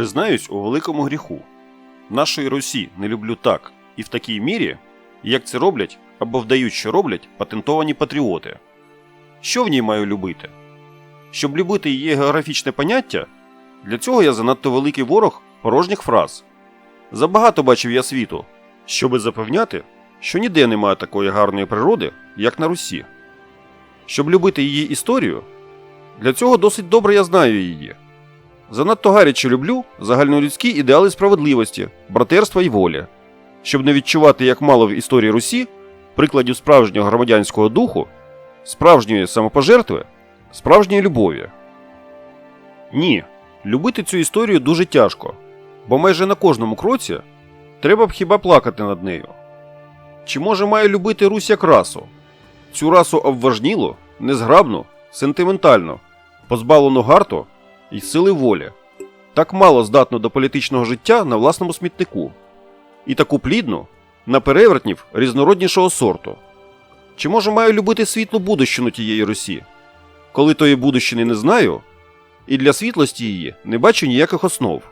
Признаюсь у великому гріху. Нашої Русі не люблю так і в такій мірі, як це роблять або вдають, що роблять патентовані патріоти. Що в ній маю любити? Щоб любити її географічне поняття, для цього я занадто великий ворог порожніх фраз. Забагато бачив я світу, щоби запевняти, що ніде немає такої гарної природи, як на Русі. Щоб любити її історію, для цього досить добре я знаю її. Занадто гаряче люблю загальнолюдські ідеали справедливості, братерства і волі, щоб не відчувати як мало в історії Русі прикладів справжнього громадянського духу, справжньої самопожертви, справжньої любові. Ні, любити цю історію дуже тяжко, бо майже на кожному кроці треба б хіба плакати над нею. Чи може має любити Русь як расу? Цю расу обважнілу, незграбну, сентиментальну, позбавлену гарту і сили волі, так мало здатну до політичного життя на власному смітнику, і таку плідну на перевертнів різнороднішого сорту. Чи може маю любити світлу будущину тієї Русі? Коли тої будущини не знаю, і для світлості її не бачу ніяких основ.